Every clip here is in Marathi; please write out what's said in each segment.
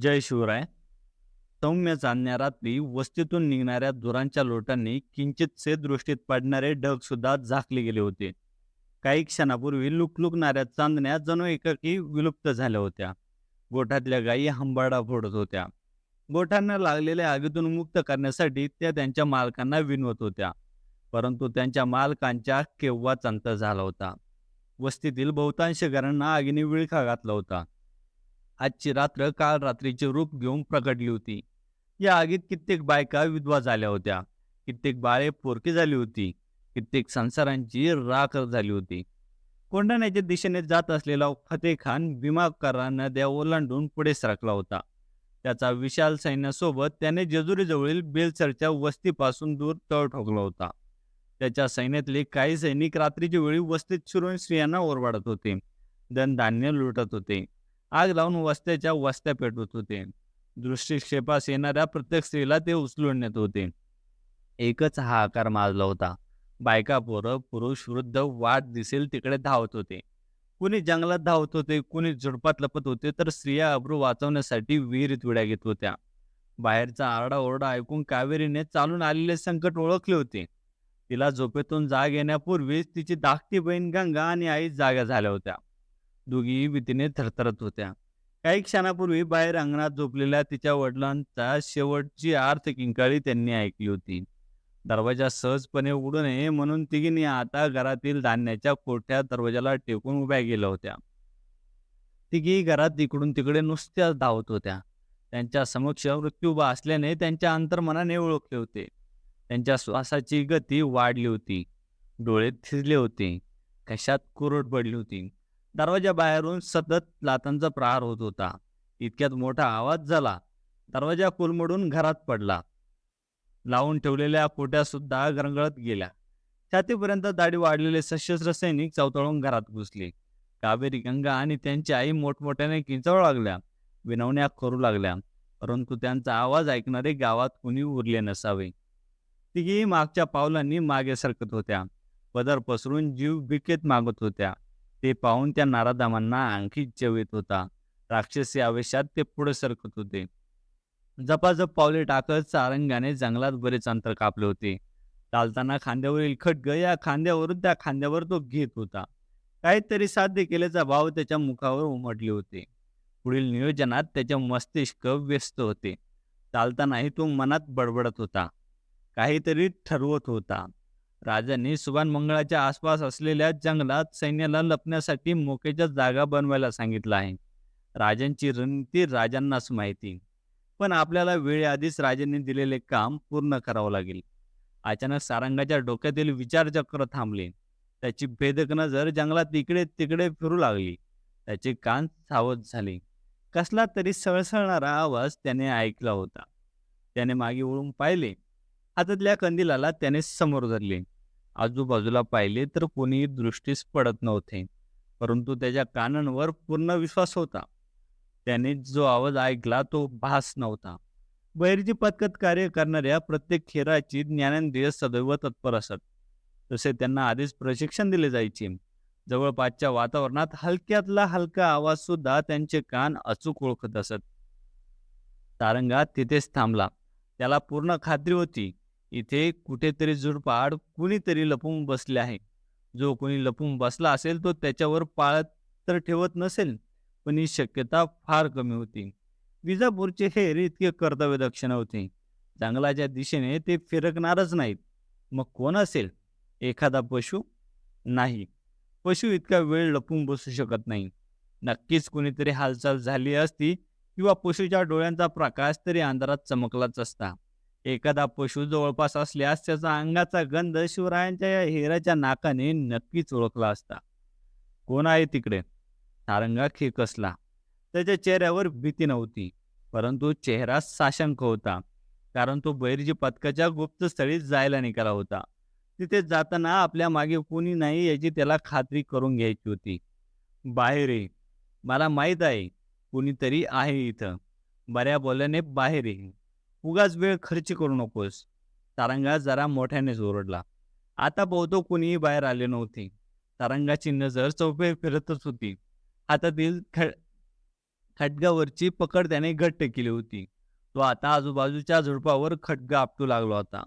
जय शिवराय सौम्य चांदण्या रात्री वस्तीतून निघणाऱ्या धुरांच्या लोटांनी किंचितसे दृष्टीत पडणारे ढग सुद्धा झाकले गेले होते. काही क्षणापूर्वी लुकलुकणाऱ्या चांदण्या जणू एकाकी विलुप्त झाल्या होत्या. गोठातल्या गायी हंबाडा फोडत होत्या. गोठ्यांना लागलेल्या आगीतून मुक्त करण्यासाठी त्या त्यांच्या मालकांना विनवत होत्या. परंतु त्यांच्या मालकांच्या केव्हाच अंत झाला होता. वस्तीतील बहुतांश घरांना आगीने विळखा घातला होता. आजची रात्र काल रात्रीचे रूप घेऊन प्रकटली होती. या आगीत कित्येक बायका विधवा झाल्या होत्या. कित्येक बाळे पोरकी झाली होती. कित्येक संसारांची राख झाली होती. कोंढाण्याच्या दिशेने जात असलेला फतेह खान भीमाकारा नद्या ओलांडून पुढे सरकला होता. त्याचा विशाल सैन्यासोबत त्याने जेजुरीजवळील बेलसरच्या वस्तीपासून दूर तळ ठोकला होता. त्याच्या सैन्यातले काही सैनिक रात्रीच्या वेळी वस्तीत शिरून स्त्रियांना ओरवाडत होते. धनधान्य लुटत होते. आग लावून वस्त्याच्या वस्त्या पेटवत होते. दृष्टिक्षेपास येणाऱ्या प्रत्येक स्त्रीला ते उचलून नेत होते. एकच हा आकार माजला होता. बायका पोरं पुरुष वृद्ध वाट दिसेल तिकडे धावत होते. कुणी जंगलात धावत होते कुणी झुडपात लपत होते तर स्त्रिया अब्रू वाचवण्यासाठी विहिरीत उड्या घेत होत्या. बाहेरचा आरडाओरडा ऐकून कावेरीने चालून आलेले संकट ओळखले होते. तिला झोपेतून जाग येण्यापूर्वीच तिची धाकटी बहीण गंगा आणि आई जाग्या झाल्या होत्या. दोघीही भीतीने थरथरत होत्या. काही क्षणापूर्वी बाहेर अंगणात झोपलेल्या तिच्या वडिलांचा शेवटची आर्थ किंकाळी त्यांनी ऐकली होती. दरवाजा सहजपणे उघडू नये म्हणून तिघींनी आता घरातील धान्याच्या कोठ्या दरवाजाला टेकून उभ्या गेल्या होत्या. तिघी घरात इकडून तिकडे नुसत्याच धावत होत्या. त्यांच्या समक्ष मृत्यू उभा असल्याने त्यांच्या अंतर्मनाने ओळखले होते. त्यांच्या श्वासाची गती वाढली होती. डोळे थिजले होते. कशात कोरड पडली होती. दरवाजा बाहेरून सतत लातांचा प्रहार होत होता. इतक्यात मोठा आवाज झाला. दरवाजा कोलमडून घरात पडला. लावून ठेवलेल्या कोट्या सुद्धा गरंगळत गेल्या. छातीपर्यंत दाढी वाढलेले सशस्त्र सैनिक चवतळून घरात घुसले. कावेरी गंगा आणि त्यांची आई मोठमोठ्याने किंचाळू लागल्या. विनवण्या करू लागल्या. परंतु त्यांचा आवाज ऐकणारे गावात कुणी उरले नसावे. तिघी मागच्या पावलांनी मागे सरकत होत्या. पदर पसरून जीव बिकेत मागत होत्या. ते पाहून त्या नारादामांना आणखी चव येत होता. राक्षसी आवेशात ते पुढे सरकत होते. जपाजप पावले टाकत सारंगाने जंगलात बरेच अंतर कापले होते. चालताना खांद्यावरील खटग या खांद्यावरून त्या खांद्यावर तो घेत होता. काहीतरी साध्य केल्याचा भाव त्याच्या मुखावर उमटले होते. पुढील नियोजनात त्याचे मस्तिष्क व्यस्त होते. चालतानाही तो मनात बडबडत होता. काहीतरी ठरवत होता. राजांनी सुभान मंगळाच्या आसपास असलेल्या जंगलात सैन्याला लपण्यासाठी मोकेच्या जागा बनवायला सांगितलं आहे. राजांची रणनीती राजांनाच माहिती. पण आपल्याला वेळेआधीच राजांनी दिलेले काम पूर्ण करावं लागेल. अचानक सारंगाच्या डोक्यातील विचारचक्र थांबले. त्याची भेदक नजर जंगलात इकडे तिकडे फिरू लागली त्याचे कान सावध झाले. कसला तरी सळसळणारा आवाज त्याने ऐकला होता. त्याने मागे वळून पाहिले. हातातल्या कंदिलाला त्याने समोर धरले. आजूबाजूला पाहिले तर कोणीही दृष्टीस पडत नव्हते. परंतु त्याच्या कानांवर पूर्ण विश्वास होता. त्याने जो आवाज ऐकला तो भास नव्हता. बैरजी पथकात कार्य करणाऱ्या प्रत्येक खेळाची ज्ञानेंद्रिय सदैव तत्पर असत. तसे त्यांना आधीच प्रशिक्षण दिले जायचे. जवळपासच्या वातावरणात हलक्यातला हलका आवाज सुद्धा त्यांचे कान अचूक ओळखत असत. तारंगा तिथेच थांबला. त्याला पूर्ण खात्री होती. इथे कुठेतरी झुडपाड कुणीतरी लपून बसले आहे. जो कोणी लपून बसला असेल तो त्याच्यावर पाळत तर ठेवत नसेल पण ही शक्यता फार कमी होती. विजापूरचे हे इतके कर्तव्य दक्षिण होते. जंगलाच्या दिशेने ते फिरकणारच नाहीत. मग कोण असेल? एखादा पशु? नाही. पशु इतका वेळ लपून बसू शकत नाही. नक्कीच कुणीतरी हालचाल झाली असती किंवा पशुच्या डोळ्यांचा प्रकाश तरी अंधारात चमकलाच असता. एखादा पशु जवळपास असल्यास त्याचा अंगाचा गंध शिवरायांच्या या हेराच्या नाकाने नक्कीच ओळखला असता. कोण आहे तिकडे? सारंगा खेकसला. त्याच्या चेहऱ्यावर भीती नव्हती परंतु चेहरा साशंक होता कारण तो बैरजी पथकाच्या गुप्तस्थळी जायला निघाला होता. तिथे जाताना आपल्या मागे कोणी नाही याची त्याला खात्री करून घ्यायची होती. बाहेर ये. मला माहीत आहे कुणीतरी आहे इथं. बऱ्या बोल्याने बाहेर ये. उगाच वेळ खर्च करू नकोस. तारंगा जरा मोठ्यानेच ओरडला आता बहुतो कुणीही बाहेर आले नव्हते. तारंगाची नजर चौफे फिरतच होती. हातातील खड खडगावरची पकड त्याने घट्ट केली होती. तो आता आजूबाजूच्या झुडपावर खडगा आपटू लागला होता.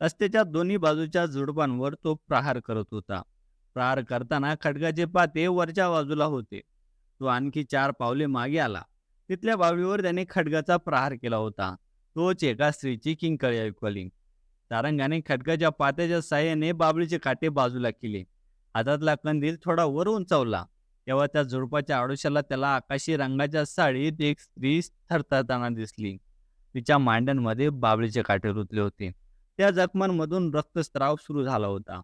रस्त्याच्या दोन्ही बाजूच्या झुडपांवर तो प्रहार करत होता. प्रहार करताना खडगाचे पाते वरच्या बाजूला होते. तो आणखी चार पावले मागे आला. तिथल्या बावळीवर त्याने खडगाचा प्रहार केला होता. तोच एका स्त्रीची किंकळी ऐकवली तारंगाने खडकाच्या पात्याच्या साह्याने बाबळीचे काटे बाजूला केले. हातातला कंदील थोडा वर उंचावला. तेव्हा त्या झुडपाच्या आडोशाला त्याला आकाशी रंगाच्या साडीत एक स्त्री थरथरताना दिसली. तिच्या मांड्यांमध्ये बाबळीचे काटे रुतले होते. त्या जखमांमधून रक्तस्राव सुरू झाला होता.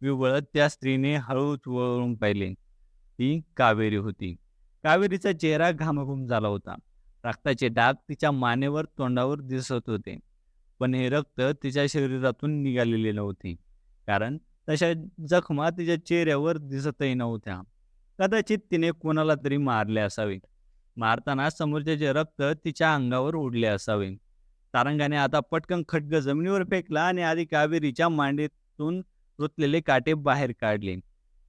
विवळत त्या स्त्रीने हळूच वळून पाहिले. ती कावेरी होती. कावेरीचा चेहरा घामाघूम झाला होता. रक्ताचे डाग तिच्या मानेवर तोंडावर दिसत होते. पण हे रक्त तिच्या शरीरातून निघालेले नव्हते. कारण तशा जखमा तिच्या चेहऱ्यावर दिसतही नव्हत्या. कदाचित तिने कोणाला तरी मारले असावे. मारताना समोरच्याचे रक्त तिच्या अंगावर उडले असावे. तारंगाने आता पटकन खड्ग जमिनीवर फेकला आणि आधी कावेरीच्या मांडीतून रुतलेले काटे बाहेर काढले.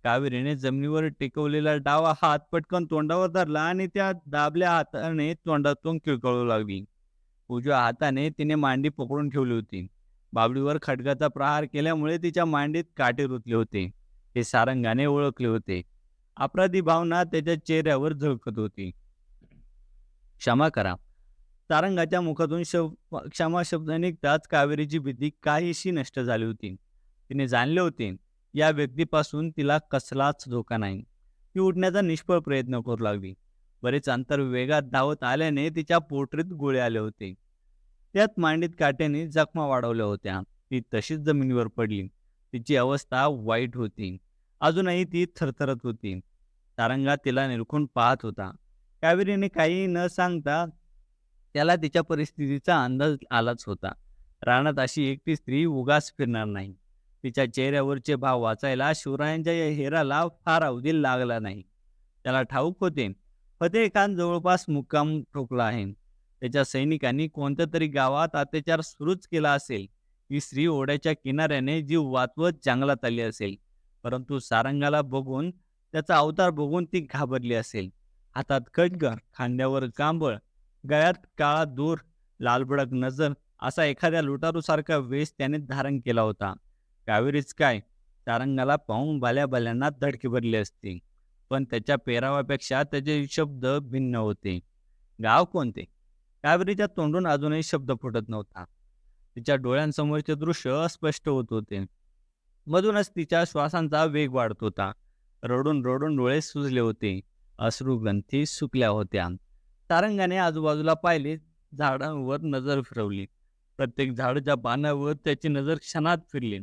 कावेरीने जमिनीवर टेकवलेला डावा हात पटकन तोंडावर धरला आणि त्या दाबल्या हाताने तोंडातून किळकळू लागली. उजव्या हाताने तिने मांडी पकडून ठेवली होती. बाबडीवर खडगाचा प्रहार केल्यामुळे तिच्या मांडीत काटे रुतले होते. हे सारंगाने ओळखले होते. अपराधी भावना त्याच्या चेहऱ्यावर झळकत होती. क्षमा करा. सारंगाच्या मुखातून शब क्षमा शब्द निघताच कावेरीची भीती काहीशी नष्ट झाली होती. तिने जाणले होते. या व्यक्तीपासून तिला कसलाच धोका नाही. ती उठण्याचा निष्फळ प्रयत्न करू लागली. बरेच अंतर वेगात धावत आल्याने तिच्या पोटरीत गोळे आले होते. त्यात मांडीत काट्याने जखमा वाढवल्या होत्या. ती तशीच जमिनीवर पडली. तिची अवस्था वाईट होती. अजूनही ती थरथरत होती. तारंगा तिला निरखून पाहत होता. कावेरीने काही न सांगता त्याला तिच्या परिस्थितीचा अंदाज आलाच होता. रानात अशी एकटी स्त्री उगास फिरणार नाही. तिच्या चेहऱ्यावरचे भाव वाचायला शिवरायांच्या या हेराला फार अवधी लागला नाही. त्याला ठाऊक होते फतेह खान जवळपास मुक्काम ठोकला आहे. त्याच्या सैनिकांनी कोणत्या तरी गावात अत्याचार सुरूच केला असेल ही स्त्री ओढ्याच्या किनाऱ्याने जीव वाचवत जंगलात आली असेल परंतु सारंगाला बघून त्याचा अवतार बघून ती घाबरली असेल. हातात खटगर खांद्यावर कांबळ गळ्यात काळा दूर लालबडक नजर असा एखाद्या लुटारूसारखा वेश त्याने धारण केला होता. कावेरीच काय? तारंगाला पाहून बाल्या बाल्यांना धडकी भरली असते. पण त्याच्या पेरावापेक्षा त्याचे शब्द भिन्न होते. गाव कोणते? कावेरीच्या तोंडून अजूनही शब्द फुटत नव्हता. तिच्या डोळ्यांसमोरचे दृश्य अस्पष्ट होत होते. मधूनच तिच्या श्वासांचा वेग वाढत होता. रडून रडून डोळे सुजले होते. अश्रू ग्रंथी सुकल्या होत्या. तारंगाने आजूबाजूला पाहिले झाडांवर नजर फिरवली. प्रत्येक झाडाच्या पानावर त्याची नजर क्षणात फिरली.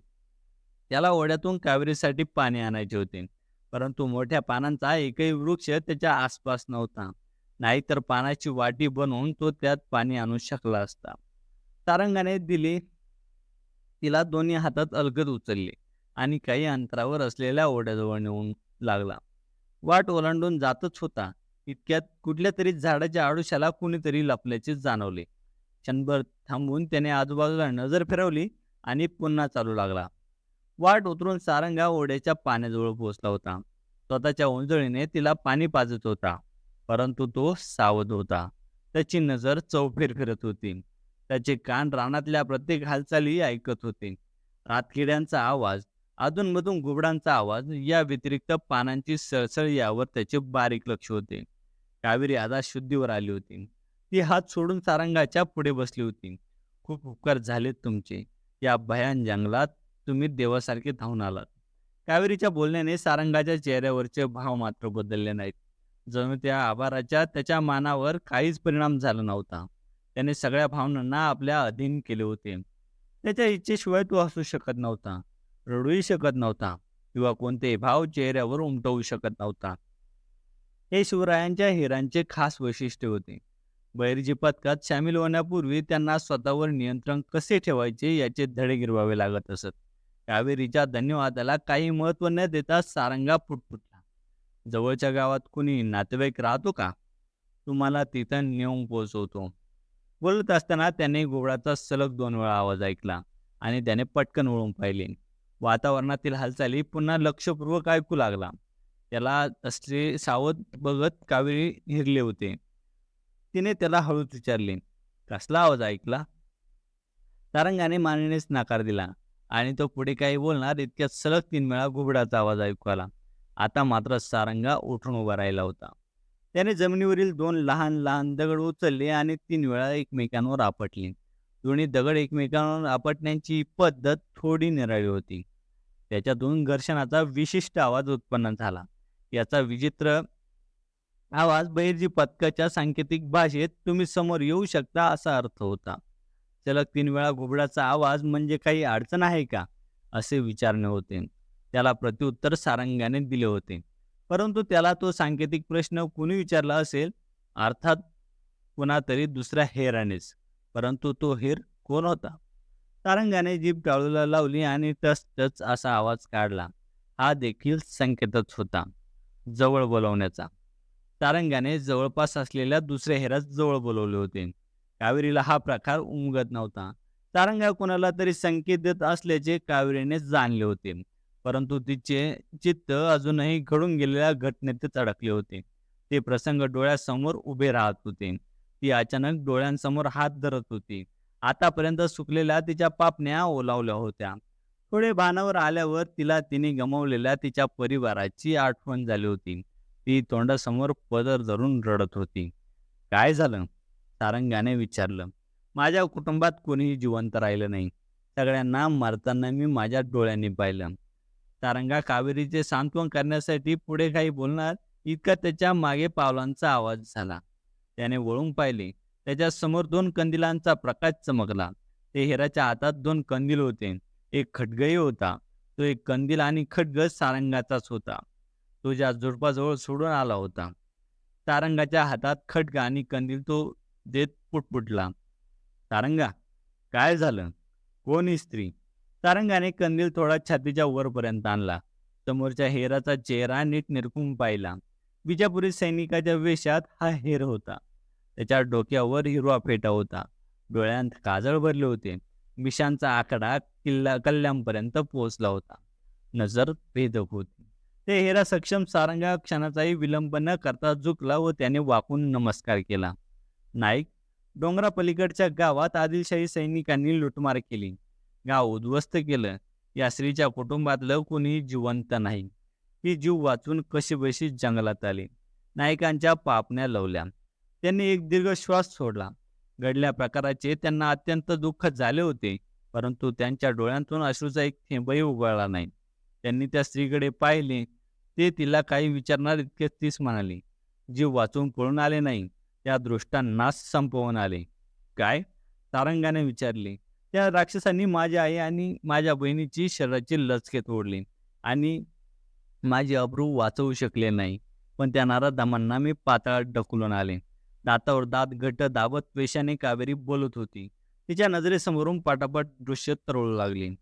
त्याला ओढ्यातून कावेरीसाठी पाणी आणायचे होते. परंतु मोठ्या पानांचा एकही वृक्ष त्याच्या आसपास नव्हता. नाहीतर पानाची वाटी बनवून तो त्यात पाणी आणू शकला असता. तारंगाने दिली. तिला दोन्ही हातात अलगद उचलले आणि काही अंतरावर असलेल्या ओढ्याजवळ नेऊन लागला. वाट ओलांडून जातच होता. इतक्यात कुठल्या तरी झाडाच्या आडुशाला कुणीतरी लपल्याचे जाणवले. क्षणभर थांबून त्याने आजूबाजूला नजर फिरवली आणि पुन्हा चालू लागला. वाट उतरून सारंगा ओढ्याच्या पाण्याजवळ पोहोचला होता. स्वतःच्या उंजळीने तिला पाणी पाजत होता परंतु तो सावध होता. त्याची नजर चौफेर फिरत होती. त्याचे कान रानातल्या प्रत्येक हालचाली ऐकत होते. रातकिड्यांचा आवाज अधूनमधून घुबडांचा आवाज या व्यतिरिक्त पानांची सळसळ यावर त्याचे बारीक लक्ष होते. कावेरी आता शुद्धीवर आली होती. ती हात सोडून सारंगाच्या पुढे बसली होती. खूप उपकार झालेत तुमचे. या भयान जंगलात तुम्ही देवासारखे धावून आलात. कावेरीच्या बोलण्याने सारंगाच्या चेहऱ्यावरचे भाव मात्र बदलले नाहीत. जणू त्या आभाराच्या त्याच्या मानावर काहीच परिणाम झाला नव्हता. त्याने सगळ्या भावनांना आपल्या अधीन केले होते. त्याच्या इच्छेशिवाय तो असू शकत नव्हता रडूही शकत नव्हता किंवा कोणते भाव चेहऱ्यावर उमटवू शकत नव्हता. हे शिवरायांच्या हिरांचे खास वैशिष्ट्य होते. बैरजी पथकात सामील होण्यापूर्वी त्यांना स्वतःवर नियंत्रण कसे ठेवायचे याचे धडे गिरवावे लागत असत. कावेरीच्या धन्यवादाला काही महत्त्व न देता सारंगा फुटफुटला. जवळच्या गावात कुणी नातेवाईक राहतो का? तुम्हाला तिथं नेऊन पोचवतो. बोलत असताना त्याने गोबळाचा सलग दोन वेळा आवाज ऐकला आणि त्याने पटकन वळून पाहिले. वातावरणातील हालचाली पुन्हा लक्षपूर्वक ऐकू लागला. त्याला असले सावध बघत कावेरी हिरले होते. तिने त्याला हळूच विचारले कसला आवाज ऐकला? तारंगाने मानेनेच नकार दिला. आणि तो पुढे काही बोलणार इतक्यात सलग तीन वेळा घुबडाचा आवाज ऐकू आला. आता मात्र सारंगा उठून उभा राहिला होता. त्याने जमिनीवरील दोन लहान लहान दगड उचलले आणि तीन वेळा एकमेकांवर आपटले. दोन्ही दगड एकमेकांवर आपटण्याची पद्धत थोडी निराळी होती. त्याच्यातून घर्षणाचा विशिष्ट आवाज उत्पन्न झाला. याचा विचित्र आवाज बहिर्जी पथकाच्या सांकेतिक भाषेत तुम्ही समोर येऊ शकता असा अर्थ होता. सलग तीन वेळा घुबडाचा आवाज म्हणजे काही अडचण आहे का? असे विचारणे होते. त्याला प्रत्युत्तर सारंगाने दिले होते. परंतु त्याला तो सांकेतिक प्रश्न कुणी विचारला असेल? अर्थात कुणा तरी दुसऱ्या हेरानेच. परंतु तो हेर कोण होता? सारंगाने जीभ टाळूला लावली आणि टच टच असा आवाज काढला. हा देखील संकेतच होता. जवळ बोलवण्याचा. तारंगाने जवळपास असलेल्या दुसऱ्या हेरास जवळ बोलवले होते. कावेरीला हा प्रकार उमगत नव्हता. तारंगा कोणाला तरी संकेत देत असल्याचे कावेरीने जाणले होते. परंतु तिचे चित्त अजूनही घडून गेलेल्या घटनेतच अडकले होते. ते प्रसंग डोळ्यासमोर उभे राहत होते. ती अचानक डोळ्यांसमोर हात धरत होती. आतापर्यंत सुकलेल्या तिच्या पापण्या ओलावल्या होत्या. थोडे भानावर आल्यावर तिला तिने गमावलेल्या तिच्या परिवाराची आठवण झाली होती. ती तोंडासमोर पदर धरून रडत होती. काय झालं? सारंगाने विचारलं माझ्या कुटुंबात कोणीही जिवंत राहिलं नाही. सगळ्यांना मरताना मी माझ्या डोळ्यांनी पाहिलं. तारंगा कावेरीचे सांत्वन करण्यासाठी पुढे काही बोलणार इतका त्याच्यामागे पावलांचा आवाज झाला. त्याने वळून पाहिले. त्याच्यासमोर दोन कंदिलांचा प्रकाश चमकला. ते हेराच्या हातात दोन कंदील होते. एक खडगही होता. तो एक कंदील आणि खडग सारंगाचाच होता. तो ज्या झुडपाजवळ सोडून आला होता. तारंगाच्या हातात खडग आणि कंदील तो देत पुटपुटला तारंगा काय झालं? कोण ही स्त्री? तारंगाने कंदील थोडा छातीच्या वरपर्यंत आणला. समोरच्या हेराचा चेहरा नीट निरखून पाहिला. विजापुरी सैनिकाच्या वेशात हा हेर होता. त्याच्या डोक्यावर हिरवा फेटा होता. डोळ्यांत काजळ भरले होते. मिशांचा आकडा किल्ला कल्ल्यापर्यंत पोहोचला होता. नजर भेदक होती. ते हेरा सक्षम सारंगा क्षणाचाही विलंब न करता झुकला व त्याने वाकून नमस्कार केला. नाईक डोंगरापलीकडच्या गावात आदिलशाही सैनिकांनी लुटमार केली. गाव उद्ध्वस्त केलं. या स्त्रीच्या कुटुंबातलं कोणी जिवंत नाही. ही जीव वाचून कशीबशी जंगलात आली? नायकांच्या पापण्या लवल्या. त्यांनी एक दीर्घ श्वास सोडला. घडल्या प्रकाराचे त्यांना अत्यंत दुःख झाले होते परंतु त्यांच्या डोळ्यांतून अश्रूचा एक थेंबही उगळला नाही. त्यांनी त्या स्त्रीकडे पाहिले. ते तिला काही विचारणार इतकेच तीच म्हणाली. जीव वाचून पळून आले नाही? त्या दृष्टांनाच संपवून आले. काय? तारंगाने विचारले. त्या राक्षसांनी माझ्या आई आणि माझ्या बहिणीची शरीराची लचके तोडली आणि माझे अब्रू वाचवू शकले नाही. पण त्या नारदामांना मी पाताळात ढकलून आले. दातावर दात घट दाबत पेशाने कावेरी बोलत होती. तिच्या नजरेसमोरून पाटापाट दृश्य तरळू लागले.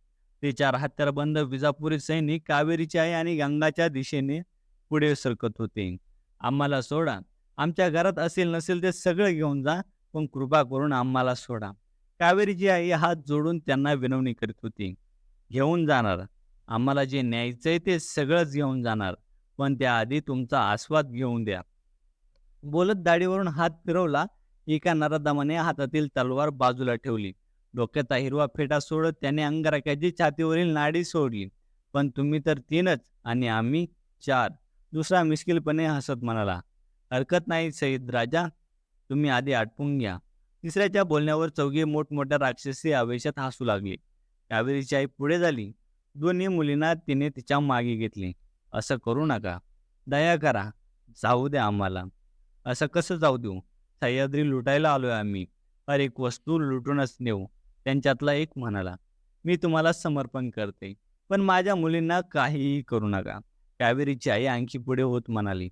ते चार हत्यारबंद विजापुरी सैनिक कावेरीची आई आणि गंगाच्या दिशेने पुढे सरकत होते. आम्हाला सोडा. आमच्या घरात असेल नसेल ते सगळं घेऊन जा पण कृपा करून आम्हाला सोडा. कावेरीची आई हात जोडून त्यांना विनवणी करीत होती. घेऊन जाणार. आम्हाला जे न्यायचंय ते सगळंच घेऊन जाणार. पण त्याआधी तुमचा आस्वाद घेऊन द्या. बोलत दाढीवरून हात फिरवला. एका नरादामाने हातातील तलवार बाजूला ठेवली. डोक्याचा हिरवा फेटा सोडत त्याने अंगराख्याची छातीवरील नाडी सोडली. पण तुम्ही तर तीनच आणि आम्ही चार. दुसरा मिश्किलपणे हसत म्हणाला हरकत नाही सईद राजा. तुम्ही आधी आटपून घ्या. तिसऱ्याच्या बोलण्यावर चौघे मोठमोठ्या राक्षसी आवेशात हसू लागले. कावेरीची आई पुढे झाली. दोन्ही मुलींना तिने तिच्यामागे घेतले. असं करू नका. दया करा. जाऊ द्या आम्हाला. असं कसं जाऊ देऊ? सह्याद्री लुटायला आलोय आम्ही. हर एक वस्तू लुटूनच नेऊ. त्यांच्यातला एक म्हणाला मी तुम्हाला समर्पण करते. पण माझ्या मुलींना काहीही करू नका. कावेरीची आई आणखी पुढे होत म्हणाली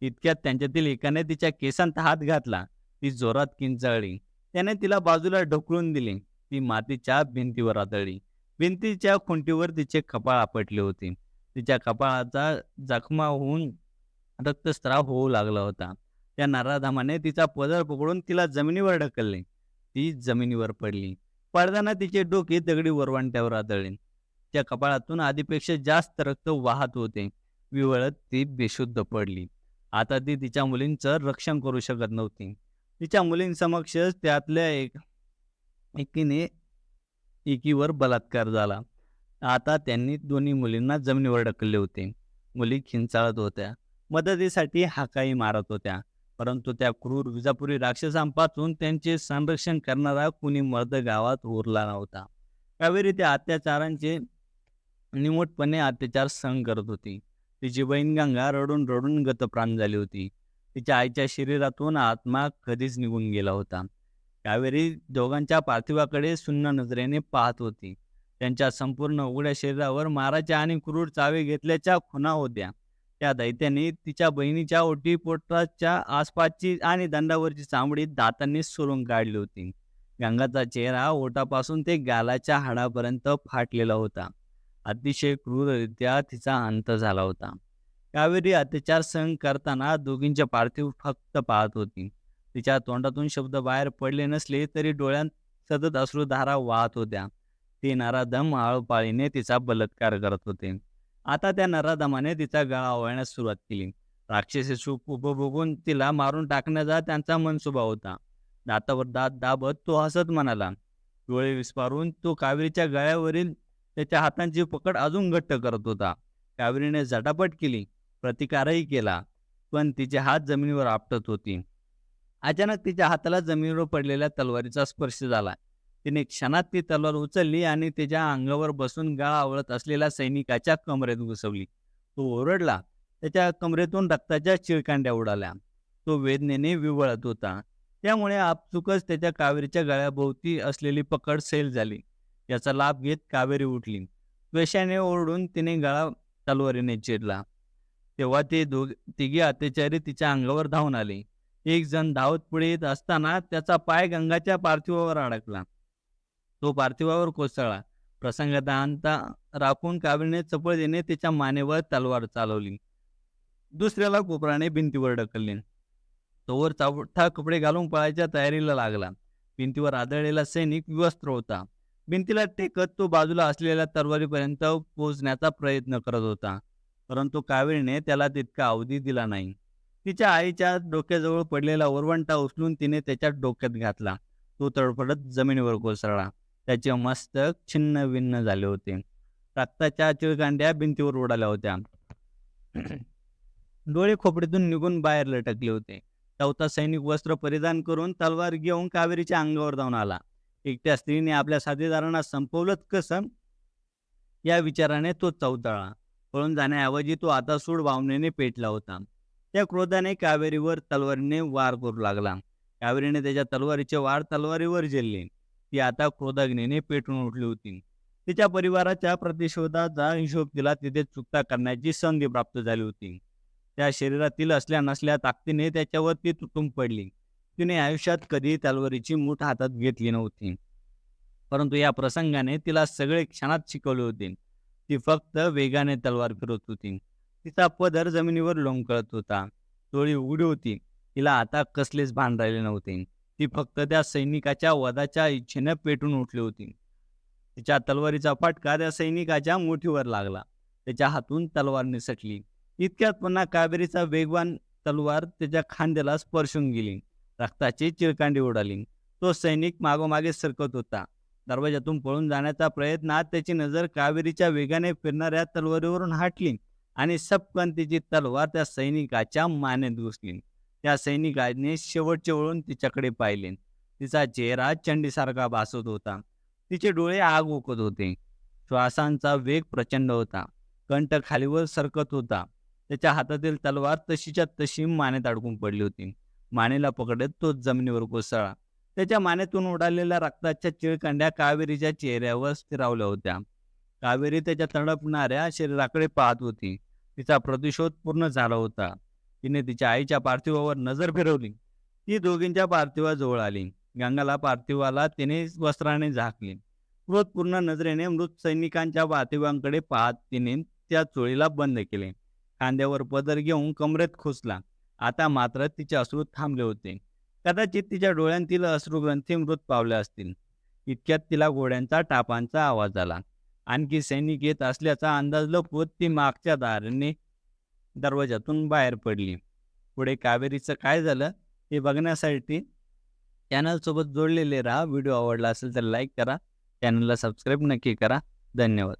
इतक्यात त्यांच्यातील एकाने तिच्या केसांत हात घातला ती जोरात किंचाळली. त्याने तिला बाजूला ढकलून दिली. ती मातीच्या भिंतीवर आदळली. भिंतीच्या खुंटीवर तिचे कपाळ आपटले होते. तिच्या कपाळाचा जखमा होऊन रक्तस्राव होऊ लागला होता. त्या नाराधामाने तिचा पदर पकडून तिला जमिनीवर ढकलले. ती जमिनीवर पडली. पडताना तिचे डोके दगडी वरवंट्यावर आदळले. त्या कपाळातून आधीपेक्षा जास्त रक्त वाहत होते. विवळत ती बेशुद्ध पडली. आता ती तिच्या मुलींचं रक्षण करू शकत नव्हती. तिच्या मुलींसमक्षच त्यातल्या एक एकीने एकीवर बलात्कार झाला. आता त्यांनी दोन्ही मुलींना जमिनीवर ढकलले होते. मुली खिंचाळत होत्या. मदतीसाठी हाकाई मारत होत्या. परंतु त्या क्रूर विजापुरी राक्षसांपासून त्यांचे संरक्षण करणारा कुणी मर्द गावात उरला नव्हता. कावेरी त्या अत्याचारांचे निमूटपणे अत्याचार सहन करत होती. तिची बहीण गंगा रडून रडून गतप्राण झाली होती. तिच्या आईच्या शरीरातून आत्मा कधीच निघून गेला होता. कावेरी दोघांच्या पार्थिवाकडे सुन्न नजरेने पाहत होती. त्यांच्या संपूर्ण उघड्या शरीरावर माराच्या आणि क्रूर चावे घेतल्याच्या खुणा होत्या. त्या दैत्याने तिच्या बहिणीच्या ओटी पोटाच्या आसपासची आणि दंडावरची चामडी दातांनी सोडून काढली होती. गंगाचा चेहरा ओटापासून ते गालाच्या हाडापर्यंत फाटलेला होता. अतिशय क्रूररित्या तिचा अंत झाला होता. कावेरी अत्याचार सहन करताना दोघींचे पार्थिव फक्त पाहत होती. तिच्या तोंडातून शब्द बाहेर पडले नसले तरी डोळ्यात सतत अश्रुधारा वाहत होत्या. ते नराधम आळपाळीने तिचा बलात्कार करत होते. आता त्या नराधमाने तिचा गळा आवळण्यास सुरुवात केली. राक्षसी सुख उपभोगून तिला मारून टाकण्याचा त्यांचा मनसुबा होता. दातावर दात दाबत तो हसत म्हणाला डोळे विस्पारून तो कावेरीच्या गळ्यावरील त्याच्या हातांची पकड अजून घट्ट करत होता. कावेरीने झटापट केली प्रतिकारही केला पण तिचे हात जमिनीवर आपटत होती. अचानक तिच्या हाताला जमिनीवर पडलेल्या तलवारीचा स्पर्श झाला. तिने क्षणात ती तलवार उचलली आणि तिच्या अंगावर बसून गाळा आवळत असलेल्या सैनिकाच्या कमरेत घुसवली. तो ओरडला. त्याच्या कमरेतून रक्ताच्या चिळकांड्या उडाल्या. तो वेदनेने विवळत होता. त्यामुळे आपचुकच त्याच्या कावेरीच्या गळ्याभोवती असलेली पकड सैल झाली. याचा लाभ घेत कावेरी उठली. द्वेषाने ओरडून तिने गळा तलवारीने चिरला. तेव्हा ते दोघ तिघे अत्याचारी तिच्या अंगावर धावून आले. एक जण धावत पुढे येत असताना त्याचा पाय गंगाच्या पार्थिवावर अडकला. तो पार्थिवावर कोसळला. प्रसंगदानता राखून कावेरीने चपळतेने त्याच्या मानेवर तलवार चालवली. दुसऱ्याला कोपराने भिंतीवर ढकलले. तोवर चावठा कपडे घालून पळायच्या तयारीला लागला. भिंतीवर आदळलेला सैनिक विवस्त्र होता. भिंतीला टेकत तो बाजूला असलेल्या तलवारीपर्यंत पोहोचण्याचा प्रयत्न करत होता. परंतु कावेरीने त्याला तितका अवधी दिला नाही. तिच्या आईच्या डोक्याजवळ पडलेला वरवंटा उचलून तिने त्याच्या डोक्यात घातला. तो तडफडत जमिनीवर कोसळला. त्याचे मस्तक छिन्न भिन्न झाले होते. रक्ताच्या चिळकांड्या भिंतीवर उडाल्या होत्या. डोळे खोपडीतून निघून बाहेर लटकले होते. चौथा सैनिक वस्त्र परिधान करून तलवार घेऊन कावेरीच्या अंगावर जाऊन आला. एकट्या स्त्रीने आपल्या साथीदारांना संपवलंच कसं? या विचाराने तो चौताळा. पळून जाण्याऐवजी तो आता सूड भावनेने पेटला होता. त्या क्रोधाने कावेरीवर तलवारीने वार करू लागला. कावेरीने त्याच्या तलवारीचे वार तलवारीवर झेलले. ती आता क्रोधाग्नीने पेटून उठली होती. तिच्या परिवाराच्या प्रतिशोधाचा हिशोब तिला तिथे चुकता करण्याची संधी प्राप्त झाली होती. त्या शरीरातील असल्या नसल्या ताकदीने त्याच्यावर ती तुटून पडली. तिने आयुष्यात कधी तलवारीची मूठ हातात घेतली नव्हती. परंतु या प्रसंगाने तिला सगळे क्षणात शिकवले होते. ती फक्त वेगाने तलवार फिरत होती. तिचा पदर जमिनीवर लोंबकळत होता. डोळी उघडी होती. तिला आता कसलेच भान राहिले नव्हते. ती फक्त त्या सैनिकाच्या वधाच्या इच्छेने पेटून उठली होती. तिच्या तलवारीचा फटका त्या सैनिकाच्या मुठीवर लागला. त्याच्या हातून तलवार निसटली. इतक्यात पुन्हा कावेरीचा वेगवान तलवार त्याच्या खांद्याला स्पर्शून गेली. रक्ताची चिळकांडी उडाली. तो सैनिक मागोमागे सरकत होता. दरवाजातून पळून जाण्याचा प्रयत्नात त्याची नजर कावेरीच्या वेगाने फिरणाऱ्या तलवारीवरून हटली आणि सपकन तिची तलवार त्या सैनिकाच्या मानेत घुसली. त्या सैनिकाने शेवटचे वळून तिच्याकडे पाहिले. तिचा चेहरा चंडीसारखा भासत होता. तिचे डोळे आग ओकत होते. श्वासांचा वेग प्रचंड होता. कंठ खालीवर सरकत होता. त्याच्या हातातील तलवार तशीच्या तशी मानेत अडकून पडली होती. मानेला पकडत तो जमिनीवर कोसळला. त्याच्या मानेतून उडालेल्या रक्ताच्या चिळकांड्या कावेरीच्या चेहऱ्यावर स्थिरावल्या होत्या. कावेरी त्याच्या तडपणाऱ्या शरीराकडे पाहत होती. तिचा प्रतिशोध पूर्ण झाला होता. तिने तिच्या आईच्या पार्थिवावर नजर फिरवली. ती दोघींच्या पार्थिवाजवळ आली. गंगाला पार्थिवाला तिने वस्त्राने झाकली. क्रोधपूर्ण नजरेने मृत सैनिकांच्या पार्थिवांकडे पाहत तिने त्या चोळीला बंद केले. खांद्यावर पदर घेऊन कमरेत खुसला. आता मात्र तिचे अश्रू थांबले होते. कदाचित तिच्या डोळ्यांतील अश्रुग्रंथी मृत पावले असतील. इतक्यात तिला घोड्यांचा टापांचा आवाज आला. आणखी सैनिक येत असल्याचा अंदाज लपवत ती मागच्या दाराने दरवाजातून बाहेर पडली. पुढे कावेरीचं काय झालं हे बघण्यासाठी चॅनलसोबत जोडलेले राहा. व्हिडिओ आवडला असेल तर लाईक करा. चॅनलला सबस्क्राईब नक्की करा. धन्यवाद.